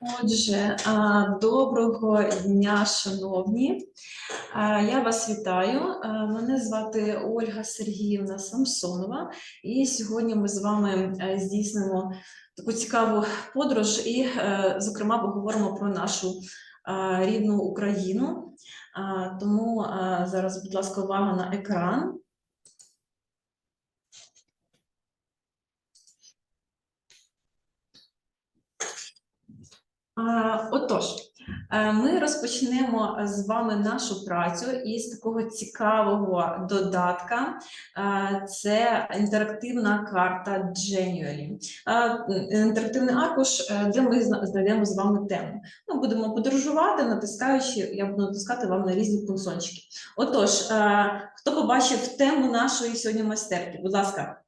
Отже, доброго дня, шановні. Я вас вітаю. Мене звати Ольга Сергіївна Самсонова, і сьогодні ми з вами е, здійснимо таку цікаву подорож і, е, зокрема, поговоримо про нашу рідну Україну. Тому зараз, будь ласка, увага на екран. Отож, е, ми розпочнемо з вами нашу працю із такого цікавого додатка. Е, Це інтерактивна карта Genually. Е, Інтерактивний аркуш, де ми знайдемо з вами тему. Ми будемо подорожувати, натискаючи, я буду натискати вам на різні пунктончики. Отож, хто побачив тему нашої сьогодні майстерки? Будь ласка,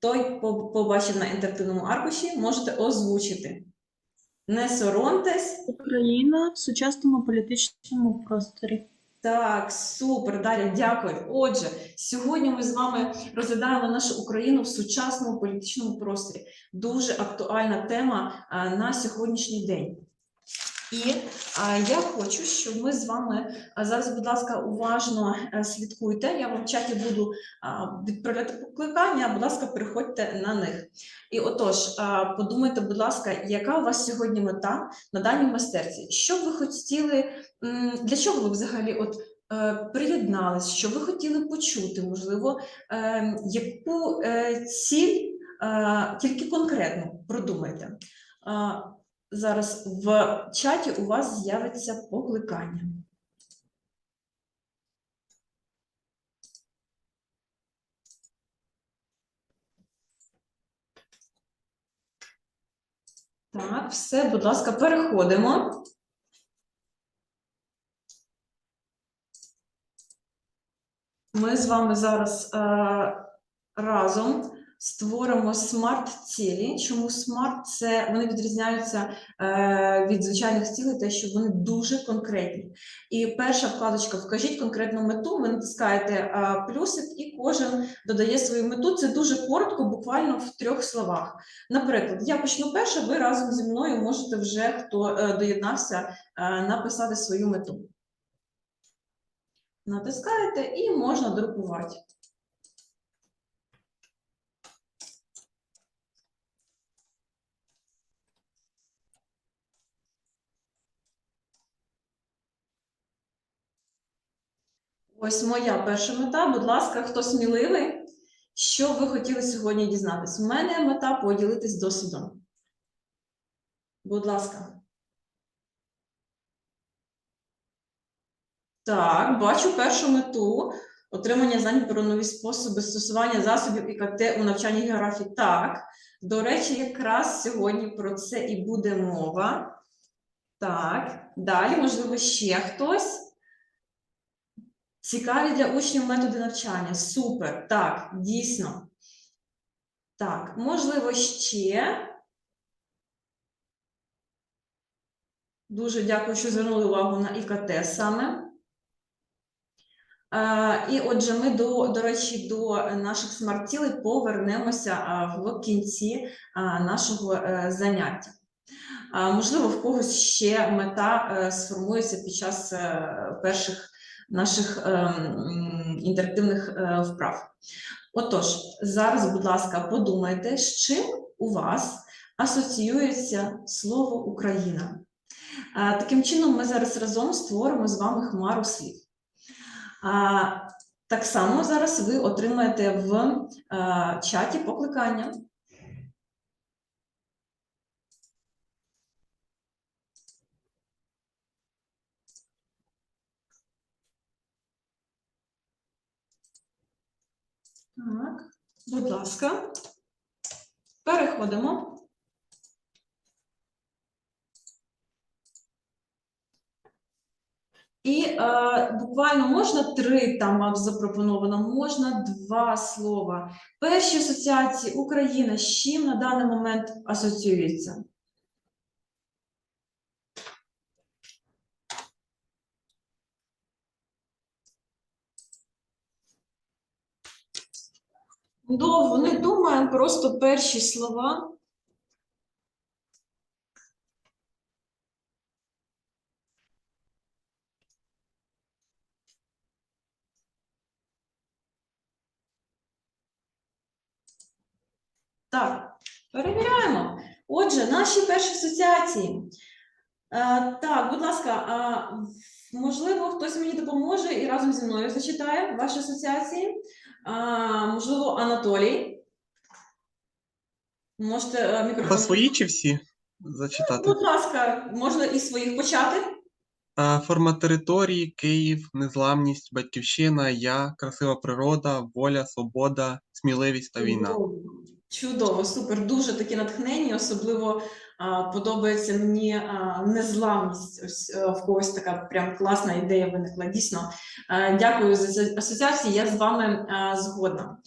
той побачив на інтерактивному аркуші, можете озвучити. Не соромтесь. Україна в сучасному політичному просторі. Так, супер, Дар'я, дякую. Отже, сьогодні ми з вами розглядаємо нашу Україну в сучасному політичному просторі. Дуже актуальна тема на сьогоднішній день. І а, я хочу, щоб ми з вами а, зараз, будь ласка, уважно е, слідкуйте. Я вам в чаті буду відправляти покликання. Будь ласка, переходьте на них. І отож, подумайте, будь ласка, яка у вас сьогодні мета на даній майстерці? Що ви хотіли, для чого ви взагалі от е, приєднались? Що ви хотіли почути? Можливо, е, яку е, ціль е, тільки конкретно продумайте. Зараз в чаті у вас з'явиться покликання. Так, все, будь ласка, переходимо. Ми з вами зараз е, разом створимо смарт-цілі. Чому смарт? Це вони відрізняються е, від звичайних цілей, те, що вони дуже конкретні. І перша вкладочка Вкажіть конкретну мету. Ви натискаєте е, плюсик, і кожен додає свою мету. Це дуже коротко, буквально в трьох словах. Наприклад, я почну перше, ви разом зі мною можете вже хто е, доєднався е, написати свою мету. Натискаєте і можна друкувати. Ось моя перша мета. Будь ласка, хто сміливий? Що ви хотіли сьогодні дізнатись? У мене мета поділитись досвідом. Будь ласка. Так, бачу першу мету. Отримання знань про нові способи застосування засобів ІКТ у навчанні географії. Так, до речі, якраз сьогодні про це і буде мова. Так, далі, можливо, ще хтось. Цікаві для учнів методи навчання. Супер. Так, дійсно. Так, можливо, ще. Дуже дякую, що звернули увагу на ІКТ саме. Е, І отже, ми до, до речі, до наших смарт-цілей повернемося в кінці нашого е, заняття. Можливо, в когось ще мета е, сформується під час перших наших е, інтерактивних е, вправ. Отож, зараз, будь ласка, подумайте, з чим у вас асоціюється слово Україна. Е, Таким чином, ми зараз разом створимо з вами хмару слів. А, так само зараз ви отримаєте в е, чаті покликання. Так, будь ласка, переходимо. І е, буквально можна три там запропоновано, можна два слова. Перші асоціації Україна з чим на даний момент асоціюється? довго не думаємо, просто перші слова. Так, перевіряємо. Отже, наші перші асоціації. Е, так, будь ласка, а можливо, хтось мені допоможе і разом зі мною зачитає ваші асоціації. А, можливо, Анатолій. Можете е, мікрофон. По свої чи всі зачитати? Будь ласка, можна із своїх почати. Форма території, Київ, незламність, батьківщина, я, красива природа, воля, свобода, сміливість та війна. Чудово, супер, дуже такі натхненні. Особливо а, подобається мені а, незламність. Ось а, в когось така прям класна ідея виникла. Дійсно, А, дякую за ці асоціації. Я з вами а, згодна.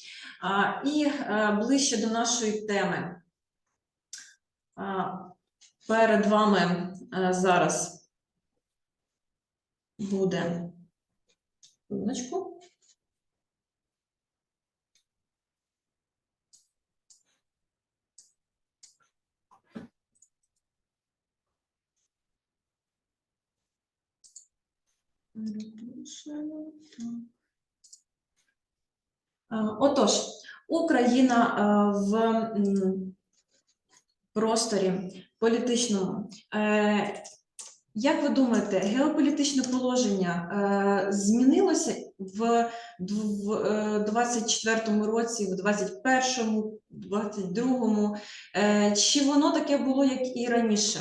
А, і а, ближче до нашої теми. А, перед вами а, зараз буде хвилиночку. Отож, Україна в просторі політичному. Е, Як ви думаєте, геополітичне положення е, змінилося в дв- в, е, 24-му році, в 21-му, 22-му? Е, Чи воно таке було, як і раніше?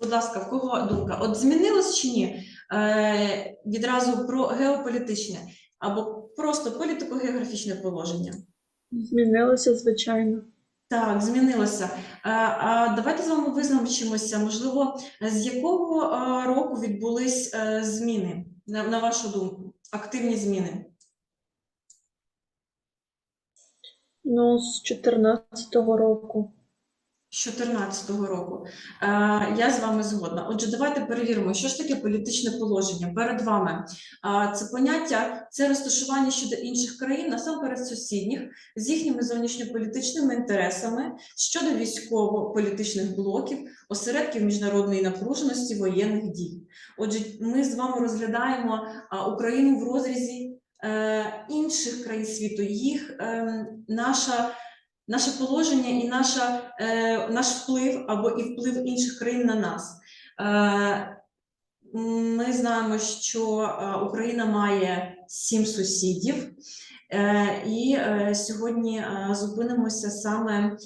Будь ласка, в кого думка? От змінилось чи ні? Е, відразу про геополітичне або просто політико-географічне положення. Змінилося, звичайно. Так, змінилося. Е, а давайте з вами визначимося, можливо, з якого е, року відбулись е, зміни, на, на вашу думку, активні зміни? Ну, з 14-го року. З 2014 року. Е, я з вами згодна. Отже, давайте перевіримо, що ж таке політичне положення перед вами. Е, це поняття, це розташування щодо інших країн, насамперед сусідніх, з їхніми зовнішньополітичними інтересами щодо військово-політичних блоків, осередків міжнародної напруженості воєнних дій. Отже, ми з вами розглядаємо а, Україну в розрізі е, інших країн світу. Їх е, наша наше положення і наша, е, наш вплив або і вплив інших країн на нас. Е, ми знаємо, що е, Україна має сім сусідів, е, і е, сьогодні зупинимося саме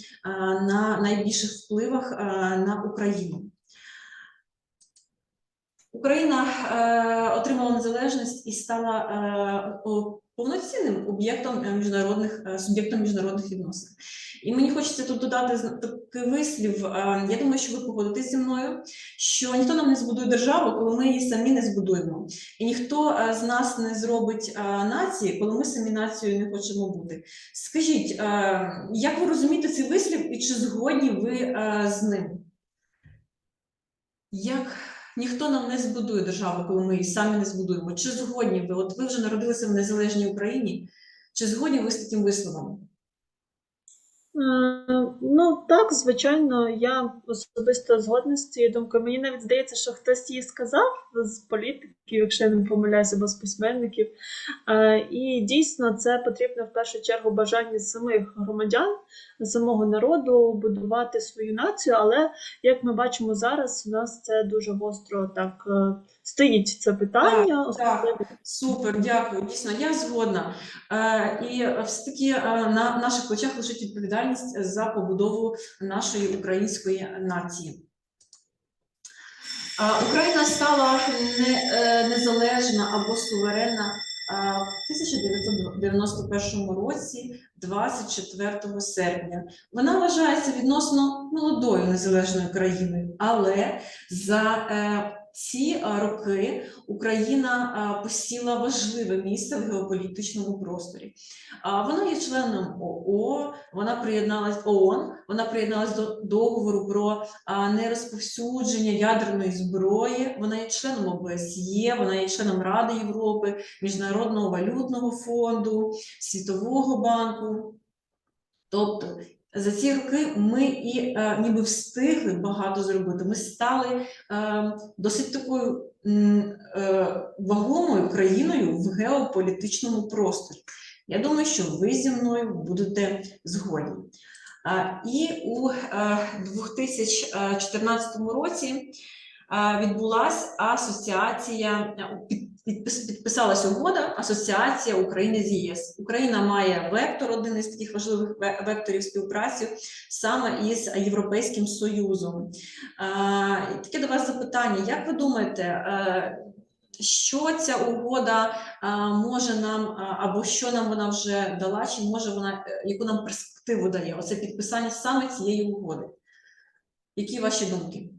на найбільших впливах на Україну. Україна отримала незалежність і стала повноцінним об'єктом е, міжнародних е, суб'єктом міжнародних відносин. І мені хочеться тут додати такий вислів. е, Я думаю, що ви погодитесь зі мною, що ніхто нам не збудує державу, коли ми її самі не збудуємо. І ніхто з нас не зробить нації, коли ми самі нацією не хочемо бути. Скажіть, як ви розумієте цей вислів і чи згодні ви з ним? Як ніхто нам не збудує державу, коли ми її самі не збудуємо? Чи згодні ви? От ви вже народилися в незалежній Україні. Чи згодні ви з таким висловом? Ну, так, звичайно, я особисто згодна з цією думкою. Мені навіть здається, що хтось її сказав з політиків, якщо я не помиляюся, або з письменників. Е, І дійсно це потрібно в першу чергу бажання самих громадян, самого народу будувати свою націю. Але як ми бачимо зараз, у нас це дуже гостро так е, стоїть це питання. так. особливо Супер, дякую. Дійсно, я згодна. Е, і все таки е, на наших плечах лежить відповідальність за побудову нашої української нації. Е, Україна стала не, е, незалежна або суверенна е, в 1991 році, 24 серпня. Вона вважається відносно молодою незалежною країною, але за е, ці е, роки Україна посіла важливе місце в геополітичному просторі. Вона є членом ООН, вона приєдналась ООН, вона приєдналась до договору про нерозповсюдження ядерної зброї. Вона є членом ОБСЄ, вона є членом Ради Європи, Міжнародного валютного фонду, Світового банку. Тобто за ці роки ми і е, ніби встигли багато зробити. Ми стали е, досить такою е, вагомою країною в геополітичному просторі. Я думаю, що ви зі мною будете згодні. А, І у е, 2014 році е, відбулася асоціація, е, під- підпис- підписалась угода Асоціація України з ЄС. Україна має вектор, один із таких важливих векторів співпраці саме із Європейським Союзом. Таке до вас запитання: як ви думаєте, е, що ця угода е, може нам, е, або що нам вона вже дала, чи може вона яку нам перспективу дає? Оце підписання саме цієї угоди? Які ваші думки?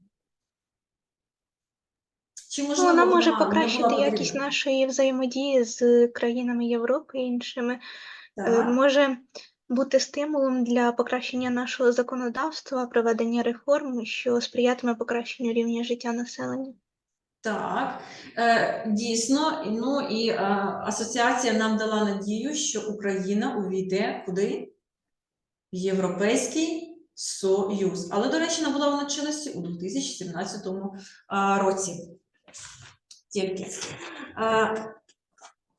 Чи Ну, можливо Вона може вона покращити якість нашої взаємодії з країнами Європи і іншими. Е, Так. Може бути стимулом для покращення нашого законодавства, проведення реформ, що сприятиме покращенню рівня життя населення. Так, е, дійсно, ну і е, асоціація нам дала надію, що Україна увійде куди? В Європейський Союз. Але, до речі, набула вона чинності у 2017 а, році. Тільки. Е,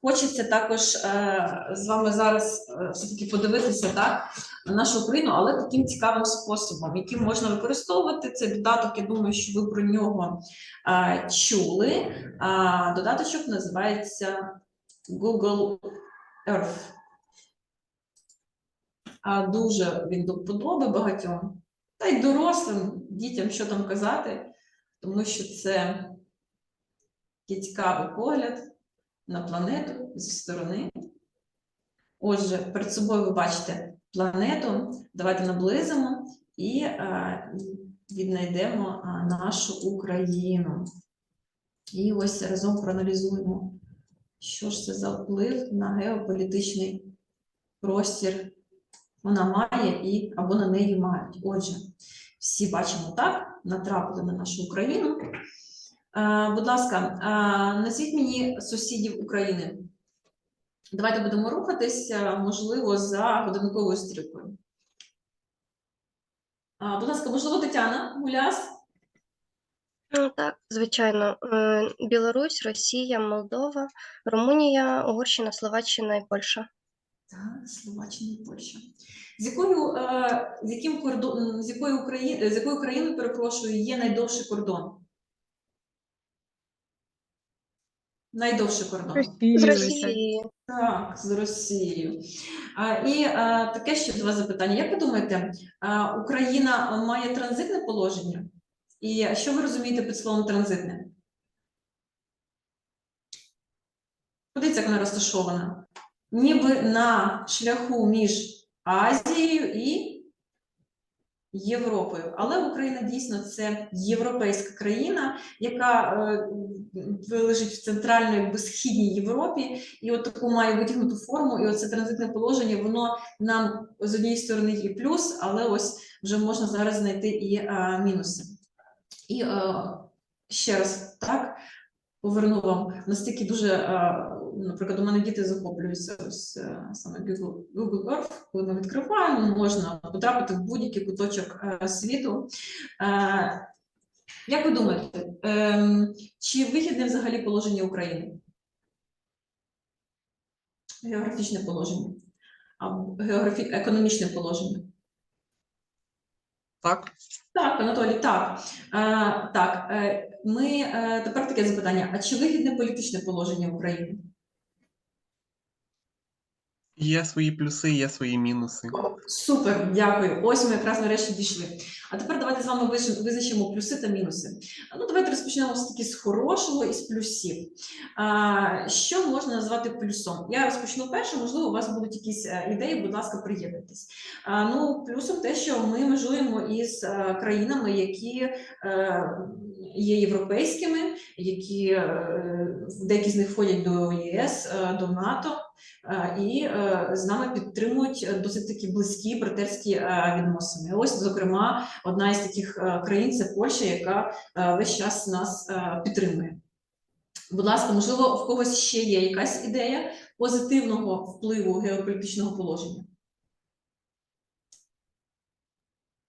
Хочеться також е, з вами зараз е, все-таки подивитися так, на нашу Україну, але таким цікавим способом, яким можна використовувати цей додаток. Я думаю, що ви про нього чули. Додаточок називається Google Earth. Дуже він до вподоби багатьом, та й дорослим дітям, що там казати, тому що це є цікавий погляд на планету зі сторони. Отже, перед собою ви бачите планету. Давайте наблизимо і е, віднайдемо а, нашу Україну. І ось разом проаналізуємо, що ж це за вплив на геополітичний простір вона має і або на неї мають. Отже, всі бачимо так, натрапили на нашу Україну. Е, будь ласка, е, назвіть мені сусідів України. Давайте будемо рухатися, можливо, за годинковою стрілкою. Будь ласка, можливо, Тетяна Гуляс. Так, звичайно. Е, Білорусь, Росія, Молдова, Румунія, Угорщина, Словаччина і Польща. Так, Словаччина і Польща. З якою, е, з яким кордон, з якою Україн, з якою країною, перепрошую, є найдовший кордон? Найдовший кордон. З Росії. Так, з Росією. А, і а, таке ще до вас запитання. Як ви думаєте, а, Україна має транзитне положення? І що ви розумієте під словом транзитне? Подивіться, як вона розташована. Ніби на шляху між Азією і Європою. Але Україна дійсно це європейська країна, яка е, лежить в центральній якби, східній Європі, і от таку має витягнуту форму, і оце транзитне положення, воно нам з однієї сторони є плюс, але ось вже можна зараз знайти і а, мінуси. І е, ще раз так поверну вам настільки дуже, е, наприклад, у мене діти захоплюються е, саме Google, Earth, коли ми відкриваємо, можна потрапити в будь-який куточок е, світу. Е, як ви думаєте, ем, чи вигідне взагалі положення України? Географічне положення або географі... економічне положення? Так, Так, Анатолій, так. Так, ми тепер таке запитання: а чи вигідне політичне положення України? Є свої плюси, є свої мінуси. Супер, дякую. Ось ми якраз нарешті дійшли. А тепер давайте з вами визначимо- плюси та мінуси. Ну, давайте розпочнемо все таки з хорошого і з плюсів. А, що можна назвати плюсом? Я розпочну перше, можливо, у вас будуть якісь е, ідеї, будь ласка, приєднуйтесь. А, ну, плюсом те, що ми межуємо із е, країнами, які е, є європейськими, які деякі з них входять до ЄС, до НАТО. Е, і е, з нами підтримують досить такі близькі братерські е, відносини. Ось, зокрема, одна із таких країн це Польща, яка весь час нас підтримує. Будь ласка, можливо, в когось ще є якась ідея позитивного впливу геополітичного положення?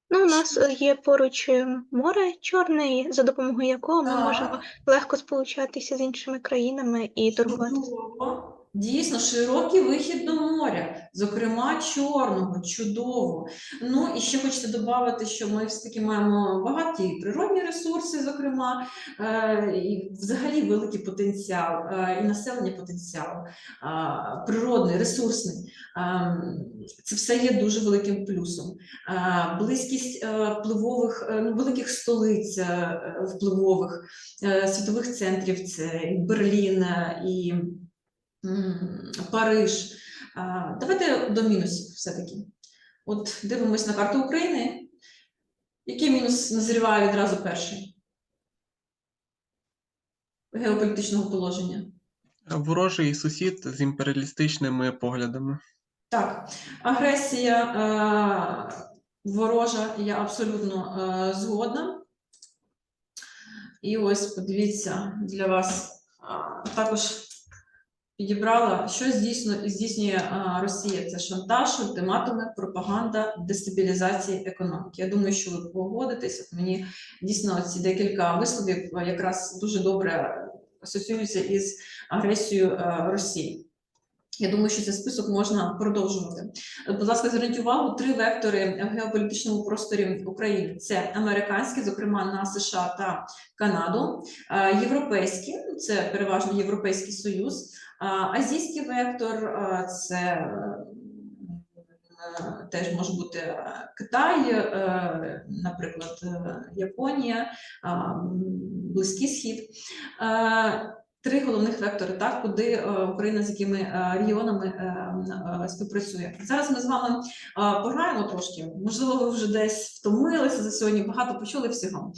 Ну, у нас є поруч море Чорне, за допомогою якого ми Так. можемо легко сполучатися з іншими країнами і торгувати. Чудово. Дійсно, широкий вихід до моря, зокрема Чорного, чудово. Ну і ще хочеться додати, що ми все-таки маємо багаті природні ресурси, зокрема, е, і взагалі великий потенціал, е, і населення потенціал, е, природний, ресурсний. Е, Це все є дуже великим плюсом. Близькість впливових, ну, великих столиць впливових, світових центрів це Берлін і Париж. Давайте до мінусів все-таки. От дивимось на карту України. Який мінус назріває відразу перший? Геополітичного положення. Ворожий сусід з імперіалістичними поглядами. Так, агресія е, ворожа, я абсолютно е, згодна. І ось подивіться для вас а, також підібрала, що здійсно, здійснює Росія. Це шантаж, ультиматуми, пропаганда, дестабілізація економіки. Я думаю, що ви погодитесь. От мені дійсно ці декілька висловів якраз дуже добре асоціюються із агресією е, Росії. Я думаю, що цей список можна продовжувати. Будь ласка, зверніть увагу три вектори в геополітичному просторі України: це американські, зокрема на США та Канаду, європейські, це переважно Європейський Союз, азійський вектор це е, теж може бути е, Китай, е, наприклад, Японія, Близький Схід. Три головних вектори, так, куди е, Україна з якими е, регіонами е, співпрацює. Зараз ми з вами пограємо трошки. Можливо, ви вже десь втомилися за сьогодні, багато почули всього.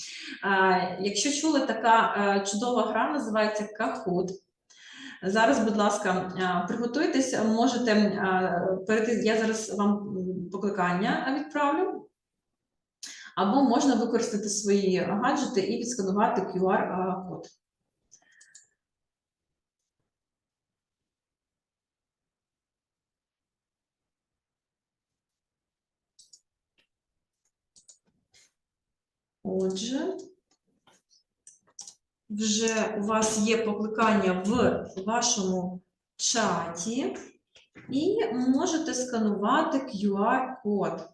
Якщо чули, така чудова гра називається Кахут. Зараз, будь ласка, приготуйтесь, можете перейти. Я зараз вам покликання відправлю. Або можна використати свої гаджети і відсканувати QR-код. Отже, вже у вас є покликання в вашому чаті, і можете сканувати QR-код.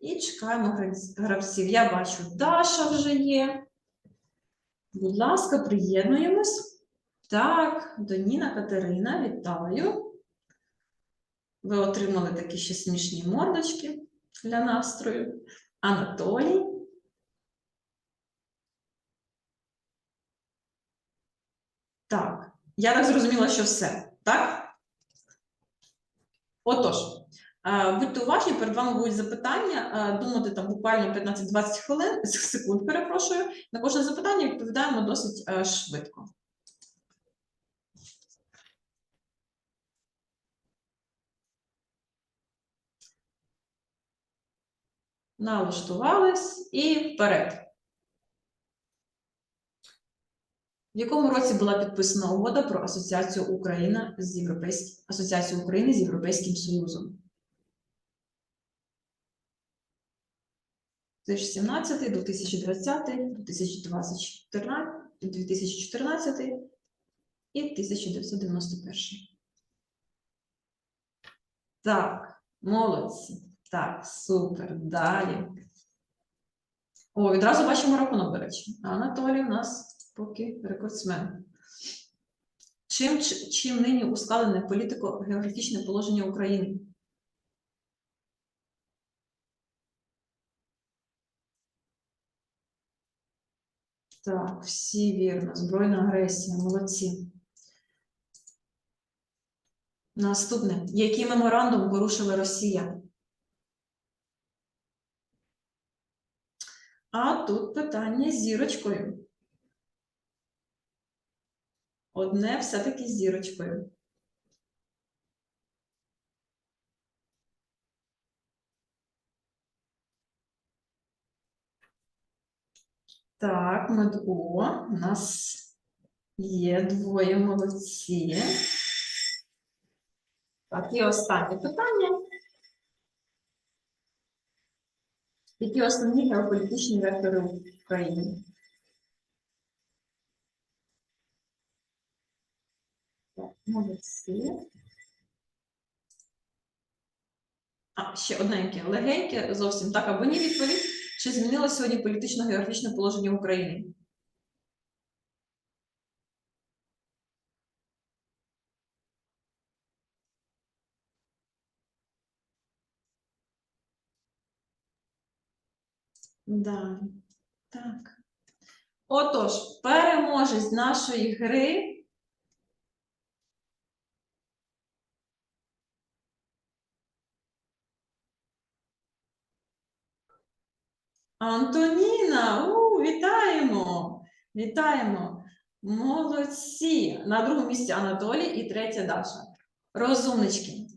І чекаємо гравців. Я бачу, Даша вже є. Будь ласка, приєднуємось. Так, Доніна Катерина, вітаю. Ви отримали такі ще смішні мордочки для настрою. Анатолій. Так, я так зрозуміла, що все, так? Отож, е, будьте уважні, перед вами будуть запитання. е, Думати там буквально 15-20 хвилин, секунд, перепрошую. На кожне запитання відповідаємо досить е, швидко. Налаштувались і вперед. В якому році була підписана угода про асоціацію України з Європейським асоціацію України з Європейським Союзом? 2017, 2020, 2014, 2014 і 1991. Так, молодці. Так, супер. Далі. О, відразу бачимо рахунок, до речі. Анатолій у нас поки рекордсмен. Чим, чим нині ускладене політико-географічне положення України? Так, всі вірно. Збройна агресія, молодці. Наступне. Який меморандум порушила Росія? А тут питання з зірочкою. Одне все-таки з зірочкою. Так, мед... О, у нас є двоє молодці. Так, і останнє питання. Які основні геополітичні вектори України? Молодці. А, ще одненьке, легеньке зовсім так або ні відповідь. Чи змінилося сьогодні політично-географічне положення України? Да. Так. Отож, переможець нашої гри. Антоніна, у, вітаємо! Вітаємо! Молодці! На другому місці Анатолій і третя Даша. Розумнички.